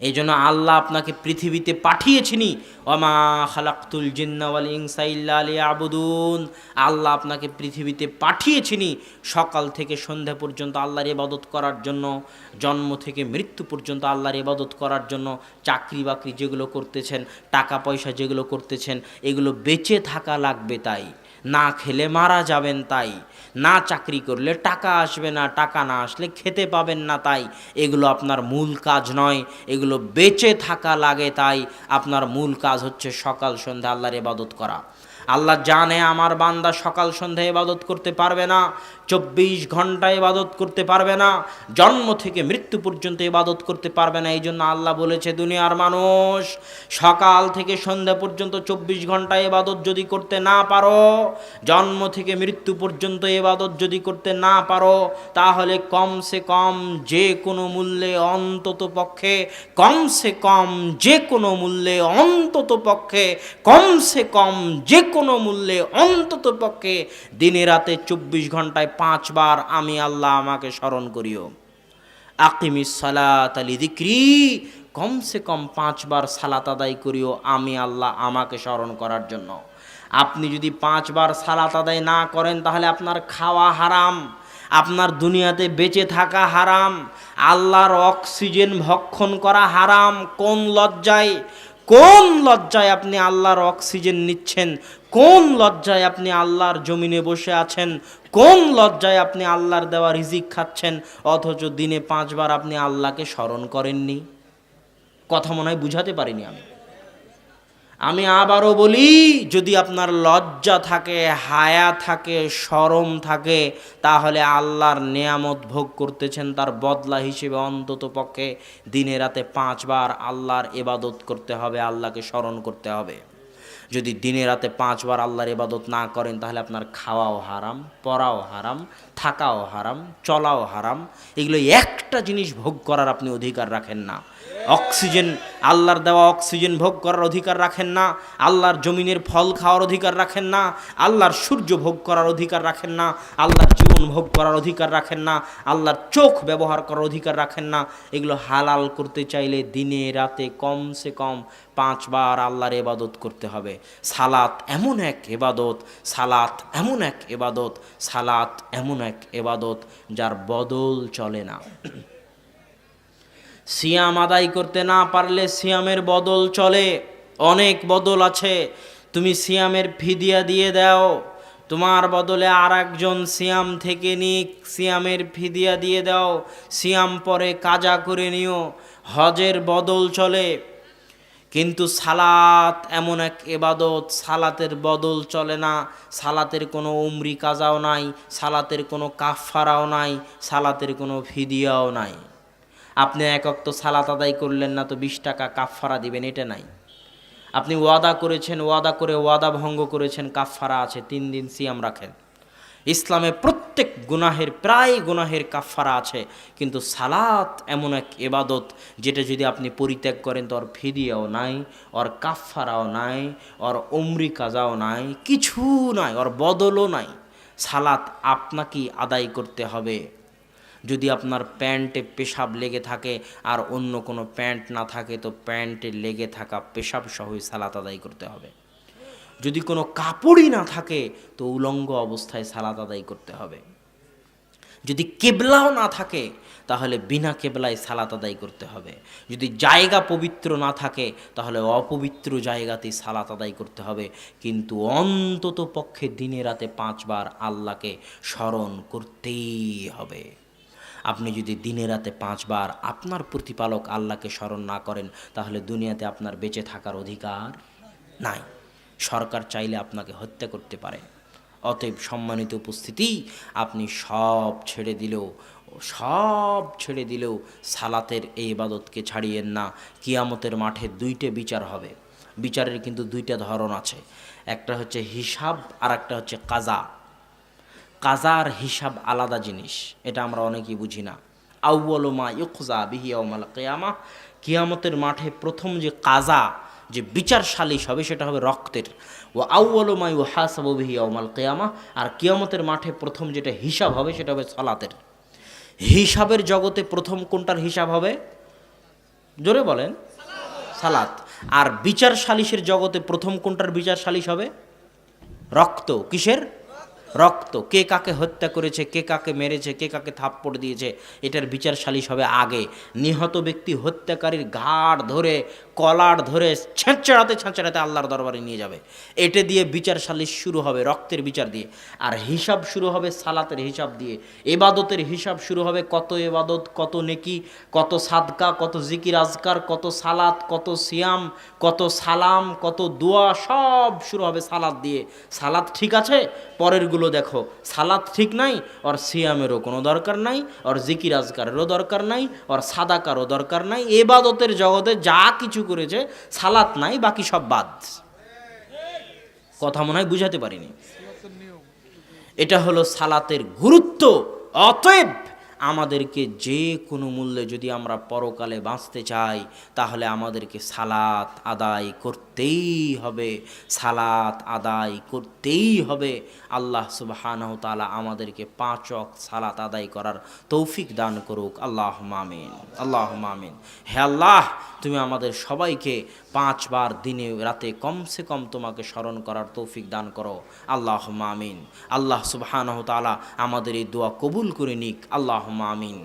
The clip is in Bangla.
এই জন্য আল্লাহ আপনাকে পৃথিবীতে পাঠিয়েছিনি অমা খালাক্তুল জিন্নাওয়াল ইনসাইল্লা আলী আবুদুন আল্লাহ আপনাকে পৃথিবীতে পাঠিয়েছিনি সকাল থেকে সন্ধ্যা পর্যন্ত আল্লাহর ইবাদত করার জন্য, জন্ম থেকে মৃত্যু পর্যন্ত আল্লাহর ইবাদত করার জন্য চাকরি বাকরি যেগুলো করতেছেন টাকা পয়সা যেগুলো করতেছেন, এগুলো বেঁচে থাকা লাগবে তাই। না খেলে মারা যাবেন তাই, না চাকরি করলে টাকা আসবে না, টাকা না আসলে খেতে পাবেন না তাই। এগুলো আপনার মূল কাজ নয়, এগুলো বেঁচে থাকা লাগে তাই। আপনার মূল কাজ হচ্ছে সকাল সন্ধ্যা আল্লাহর ইবাদত করা। আল্লাহ জানে আমার বান্দা সকাল সন্ধ্যা ইবাদত করতে পারবে না, চব্বিশ ঘণ্টা ইবাদত করতে পারবে না, জন্ম থেকে মৃত্যু পর্যন্ত ইবাদত করতে পারবে না, এই জন্য আল্লাহ বলেছে, দুনিয়ার মানুষ সকাল থেকে সন্ধ্যা পর্যন্ত চব্বিশ ঘণ্টা ইবাদত যদি করতে না পারো, জন্ম থেকে মৃত্যু পর্যন্ত ইবাদত যদি করতে না পারো, তাহলে কমসে কম যে কোনো মূল্যে অন্তত পক্ষে, কমসে কম যে কোনো মূল্যে অন্তত পক্ষে, কমসে কম যে কোনো মূল্যে অন্তত পক্ষে দিনে রাতে চব্বিশ ঘন্টায় পাঁচবার আমি আল্লাহ আমাকে স্মরণ করিও। আকিমি সালাত আলি দিক্রি, কমসে কম পাঁচবার সালাত আদায় করিও আমি আল্লাহ আমাকে স্মরণ করার জন্য। আপনি যদি পাঁচবার সালাত আদায় না করেন তাহলে আপনার খাওয়া হারাম, আপনার দুনিয়াতে বেঁচে থাকা হারাম, আল্লাহর অক্সিজেন ভক্ষণ করা হারাম, কোন লজ্জায় কোন লজ্জায় আপনি আল্লাহর অক্সিজেন নিচ্ছেন? কোন লজ্জায় আপনি আল্লাহর জমিনে বসে আছেন? কোন লজ্জায় আপনি আল্লাহর দেওয়া রিজিক খাচ্ছেন? অথচ দিনে পাঁচবার আপনি আল্লাহকে স্মরণ করেননি। কথা মনে হয় বুঝাতে পারিনি আমি। আমি আবারও বলি, যদি আপনার লজ্জা থাকে, হায়া থাকে, সরম থাকে, তাহলে আল্লাহর নেয়ামত ভোগ করতেছেন তার বদলা হিসেবে অন্তত পক্ষে দিনে রাতে পাঁচবার আল্লাহর এবাদত করতে হবে, আল্লাহকে স্মরণ করতে হবে। যদি দিনে রাতে পাঁচবার আল্লাহর ইবাদত না করেন, তাহলে আপনার খাওয়াও হারাম, পড়াও হারাম, থাকাও হারাম, চলাও হারাম। এগুলো একটা জিনিস ভোগ করার আপনি অধিকার রাখেন না। অক্সিজেন, আল্লাহর দেওয়া অক্সিজেন ভোগ করার অধিকার রাখেন না। আল্লাহর জমিনের ফল খাওয়ার অধিকার রাখেন না। আল্লাহর সূর্য ভোগ করার অধিকার রাখেন না। আল্লাহর জীবন ভোগ করার অধিকার রাখেন না। আল্লাহর চোখ ব্যবহার করার অধিকার রাখেন না। এগুলো হালাল করতে চাইলে দিনে রাতে কমসে কম পাঁচবার আল্লাহর এবাদত করতে হবে। সালাত এমন এক এবাদত, সালাত এমন এক এবাদত, সালাত এমন এক এবাদত যার বদল চলে না। সিয়াম আদায় করতে না পারলে সিয়ামের বদল চলে, অনেক বদল আছে। তুমি সিয়ামের ফিদিয়া দিয়ে দাও, তোমার বদলে আর একজন সিয়াম থেকে নিক, সিয়ামের ফিদিয়া দিয়ে দাও, সিয়াম পরে কাজা করে নিও, হজের বদল চলে। কিন্তু সালাত এমন এক এবাদত, সালাতের বদল চলে না, সালাতের কোনো উমরি কাজাও নাই, সালাতের কোনো কাফারাও নাই, সালাতের কোনো ফিদিয়াও নাই। আপনি এক অক্ত সালাত আদায় করলেন না তো বিশ টাকা কাফারা দিবেন, এটা নাই। আপনি ওয়াদা করেছেন, ওয়াদা করে ওয়াদা ভঙ্গ করেছেন কাফারা আছে, তিন দিন সিয়াম রাখেন। ইসলামে প্রত্যেক গুনাহের, প্রায় গুনাহের কাফারা আছে। কিন্তু সালাত এমন এক এবাদত যেটা যদি আপনি পরিত্যাগ করেন তো ওর ফিদিয়াও নাই ওর কাফারাও নাই ওর অমরি কাজাও নাই, কিছু নাই ওর বদলও নাই। সালাত আপনাকেই আদায় করতে হবে। যদি আপনার প্যান্টে পেশাব লেগে থাকে আর অন্য কোনো প্যান্ট না থাকে তো প্যান্টে লেগে থাকা পেশাব সহই সালাত আদায় করতে হবে। যদি কোনো কাপড়ই না থাকে, তো উলঙ্গ অবস্থায় সালাত আদায় করতে হবে। যদি কেবলাও না থাকে, তাহলে বিনা কেবলায় সালাত আদায় করতে হবে। যদি জায়গা পবিত্র না থাকে, তাহলে অপবিত্র জায়গাতেই সালাত আদায় করতে হবে। কিন্তু অন্তত পক্ষে দিনে রাতে পাঁচবার আল্লাহকে স্মরণ করতেই হবে। আপনি যদি দিনে রাতে পাঁচবার আপনার প্রতিপালক আল্লাহকে স্মরণ না করেন, তাহলে দুনিয়াতে আপনার বেঁচে থাকার অধিকার নাই। সরকার চাইলে আপনাকে হত্যা করতে পারে। অতএব সম্মানিত উপস্থিতি, আপনি সব ছেড়ে দিলেও, সব ছেড়ে দিলেও সালাতের এই ইবাদতকে ছাড়িয়েন না। কিয়ামতের মাঠে দুইটা বিচার হবে। বিচারের কিন্তু দুইটা ধরন আছে। একটা হচ্ছে হিসাব আর একটা হচ্ছে কাজা। কাজার হিসাব আলাদা জিনিস, এটা আমরা অনেকেই বুঝি না। আউ্বলমা ইউকজা বিহিয়াউমাল কেয়ামা। কিয়ামতের মাঠে প্রথম যে কাজা যে বিচার সালিশ হবে, সেটা হবে রক্তের। ও আউ্বলমাই ও হাসাবহি আউমাল কেয়ামা, আর কেয়ামতের মাঠে প্রথম যেটা হিসাব হবে, সেটা হবে সালাতের। হিসাবের জগতে প্রথম কোনটার হিসাব হবে? জোরে বলেন। সালাত। আর বিচার সালিশের জগতে প্রথম কোনটার বিচার সালিশ হবে? রক্ত। কিসের? রক্ত, কে কাকে হত্যা করেছে, কে কাকে মেরেছে, কে কাকে থাপ্পড় দিয়েছে, এটার বিচার সালিশ হবে আগে। নিহত ব্যক্তি হত্যাকারীর ঘাড় ধরে, কলার ধরে ছেঁচড়াতে ছেঁচড়াতে আল্লাহর দরবারে নিয়ে যাবে। এটা দিয়ে বিচার সালিশ শুরু হবে রক্তের বিচার দিয়ে। আর হিসাব শুরু হবে সালাতের হিসাব দিয়ে। এবাদতের হিসাব শুরু হবে কত এবাদত, কত নেকি, কত সাদকা, কত জিকির আজকার, কত সালাত, কত সিয়াম, কত সালাম, কত দোয়া, সব শুরু হবে সালাত দিয়ে। সালাত ঠিক আছে, পরেরগুলো দেখো সালাত ঠিক নাই ওর সিয়ামেরও কোনো দরকার নাই ওর জিকির আজকারেরও দরকার নাই ওর সাদাকারও দরকার নাই, এবাদতের জগতে যা কিছু করেছে সালাত নাই, বাকি সব বাদ। কথা মনে হয় বুঝাতে পারিনি। এটা হলো সালাতের গুরুত্ব। অতএব আমাদেরকে যে কোনো মূল্যে যদি আমরা পরকালে বাঁচতে চাই, তাহলে আমাদেরকে সালাত আদায় করতেই হবে, সালাত আদায় করতেই হবে। আল্লাহ সুবাহানাহ তালা আমাদেরকে পাঁচ অক সালাত আদায় করার তৌফিক দান করুক। আল্লাহ মামিন আল্লাহ মামিন হে আল্লাহ, তুমি আমাদের সবাইকে পাঁচবার দিনে রাতে কমসে কম তোমাকে স্মরণ করার তৌফিক দান করো। আল্লাহ মামিন আল্লাহ সুবহানাহু তাআলা আমাদের এই দোয়া কবুল করে নিক। আল্লাহ মামিন